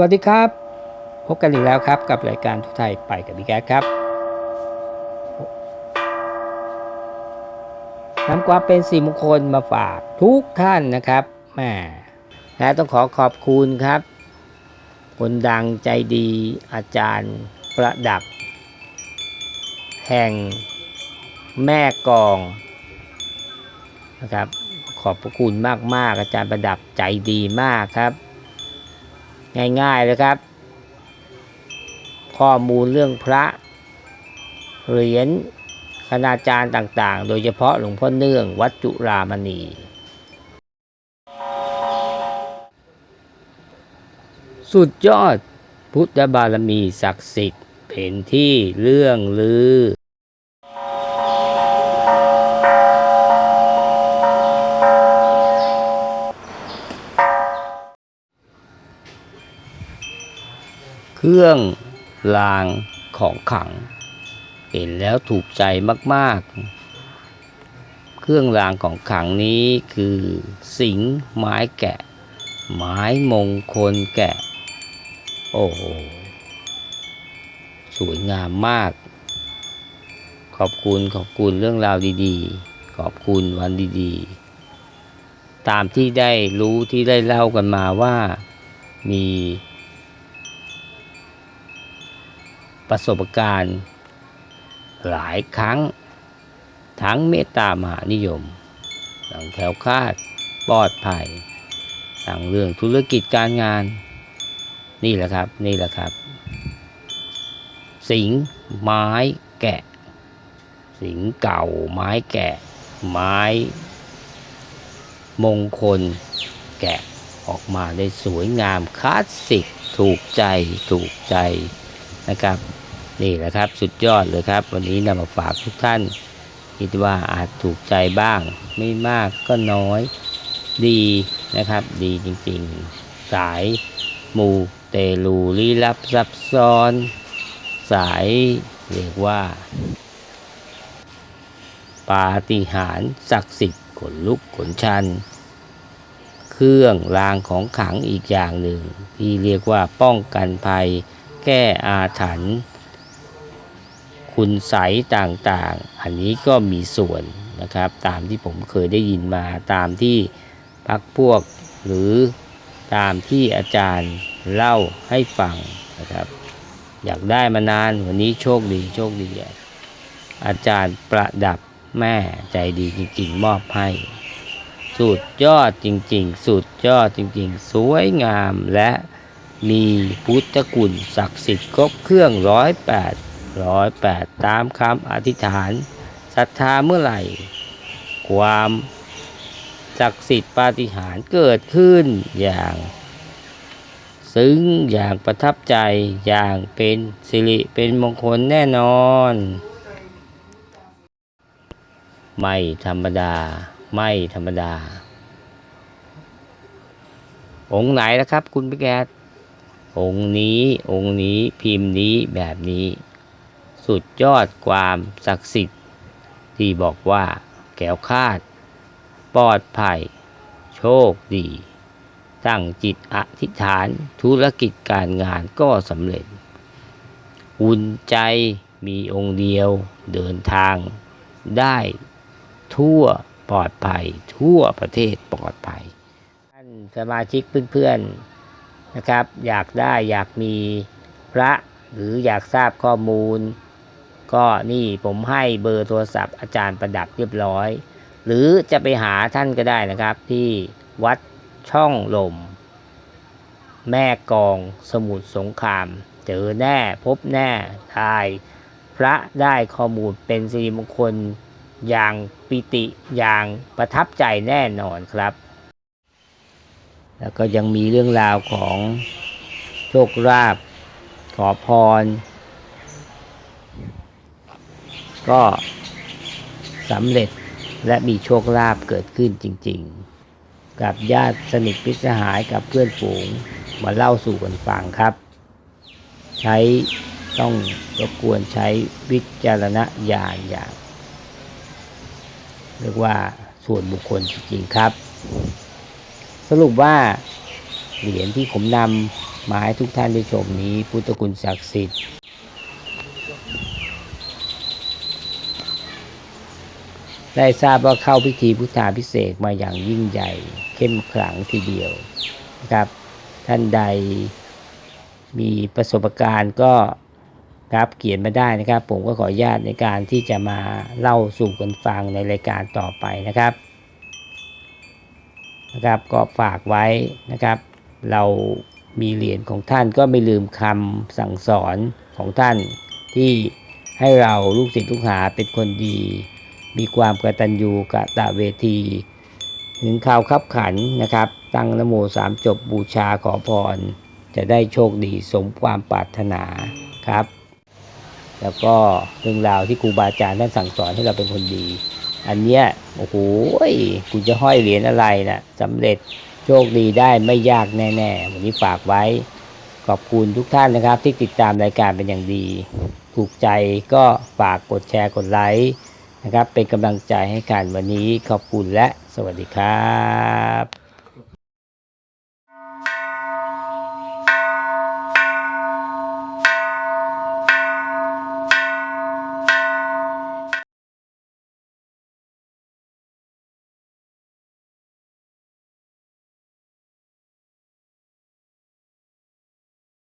วัสดีครับ พบกันอีกแล้วครับกับรายการทุกไทยไปกับพี่แก๊สครับนำความเป็นสี่มงคลมาฝากทุกท่านนะครับแม่และต้องขอขอบคุณครับ คนดังใจดีอาจารย์ประดับ แห่งแม่กองนะครับ ขอบพระคุณมาก ๆ อาจารย์ประดับใจดีมากครับ ง่ายๆเลยครับ ข้อมูลเรื่องพระเหรียญคณาจารย์ต่างๆ โดยเฉพาะหลวงพ่อเนื่องวัดจุรามณี สุดยอดพุทธบารมีศักดิ์สิทธิ์เป็นที่เรื่องลือ เครื่องรางของขลัง เห็นแล้วถูกใจมากๆ เครื่องรางของขลังนี้คือสิงไม้แกะ ไม้มงคลแกะ โอ้โหสวยงามมาก ขอบคุณขอบคุณเรื่องราวดีๆ ขอบคุณวันดีๆ ตามที่ได้รู้ที่ได้เล่ากันมาว่ามี ประสบการณ์ หลายครั้ง ทั้งเมตตามหานิยมทั้งแถวคาดปลอดภัยทั้งเรื่องธุรกิจการงาน นี่แหละครับนี่แหละครับ สิงไม้แกะ สิงเก่าไม้แกะ ไม้ มงคลแกะออกมาได้สวยงามคลาสสิกถูกใจถูกใจนะครับ นี่แหละครับสุดยอดเลยครับ วันนี้นำมาฝากทุกท่าน คิดว่าอาจถูกใจบ้าง ไม่มากก็น้อยดีนะครับ ดีจริงๆ สายมูเตลูลี้ลับซับซ้อน สายเรียกว่า ปาฏิหาริย์ศักดิ์สิทธิ์ขนลุกขนชัน เครื่องรางของขลังอีกอย่างหนึ่ง ที่เรียกว่าป้องกันภัย แก้อาถรรพ์ คุณใสต่างๆ อันนี้ก็มีส่วนนะครับ ตามที่ผมเคยได้ยินมาตามที่พักพวกหรือตามที่อาจารย์เล่าให้ฟังนะครับ อยากได้มานานวันนี้โชคดีโชคดี อาจารย์ประดับแม่ใจดีจริงๆ มอบให้สุดยอดจริงๆ สุดยอดจริงๆ สวยงามและมีพุทธคุณศักดิ์สิทธิ์ครบเครื่องร้อยแปด ร้อยแปดตามคำอธิษฐานศรัทธาเมื่อไหร่ ความศักดิ์สิทธิ์ปาฏิหาริย์เกิดขึ้นอย่าง ซึ้งอย่างประทับใจอย่างเป็นสิริเป็นมงคลแน่นอน ไม่ธรรมดา ไม่ธรรมดา องค์ไหนนะครับคุณพี่แกดองค์นี้องค์นี้พิมพ์นี้แบบนี้ สุดยอดความศักดิ์สิทธิ์ ที่บอกว่าแก้วคาด ปลอดภัย โชคดีตั้งจิตอธิษฐานธุรกิจการงานก็สำเร็จอุ่นใจมีองค์เดียวเดินทางได้ทั่วปลอดภัย ทั่วประเทศปลอดภัยท่านสมาชิกเพื่อนๆนะครับ อยากได้อยากมีพระหรืออยากทราบข้อมูล ก็นี่ผมให้เบอร์โทรศัพท์อาจารย์ประดับเรียบร้อย หรือจะไปหาท่านก็ได้นะครับ ที่วัดช่องลม แม่กองสมุทรสงคราม เจอแน่พบแน่ทายพระได้ข้อมูลเป็นสิริมงคลอย่างปิติอย่างประทับใจแน่นอนครับ แล้วก็ยังมีเรื่องราวของโชคลาภขอพร ก็สำเร็จและมีโชคลาภเกิดขึ้นจริง ๆ กับญาติสนิทพิสหายกับเพื่อนฝูงมาเล่าสู่กันฟังครับ ใช้ต้องรบกวนใช้วิจารณญาณอย่าง เรียกว่าส่วนบุคคลจริง ๆ ครับ สรุปว่าเหรียญที่ผมนำมาให้ทุกท่านได้ชมนี้ พุทธคุณศักดิ์สิทธิ์ ได้ทราบว่าเข้าพิธีพุทธาพิเศษมาอย่างยิ่งใหญ่ เข้มขลังทีเดียวนะครับ ท่านใดมีประสบการณ์ก็ครับเขียนมาได้นะครับ ผมก็ขออนุญาตในการที่จะมาเล่าสู่กันฟังในรายการต่อไปนะครับนะครับ ก็ฝากไว้นะครับ เรามีเหรียญของท่านก็ไม่ลืมคำสั่งสอนของท่านที่ให้เราลูกศิษย์ลูกหาเป็นคนดี มีความกตัญญูกะตะเวที ถึงข่าวขับขันนะครับ ตั้งนโมสามจบบูชาขอพร จะได้โชคดีสมความปรารถนาครับ แล้วก็เรื่องราวที่ครูบาอาจารย์ท่านสั่งสอนให้เราเป็นคนดี อันเนี้ยโอ้โหคุณจะห้อยเหรียญอะไรนะสำเร็จโชคดีได้ไม่ยากแน่ๆ วันนี้ฝากไว้ ขอบคุณทุกท่านนะครับ ที่ติดตามรายการเป็นอย่างดี ถูกใจก็ฝากกดแชร์กดไลค์ นะครับ เป็นกำลังใจให้กันวันนี้ขอบคุณและสวัสดีครับ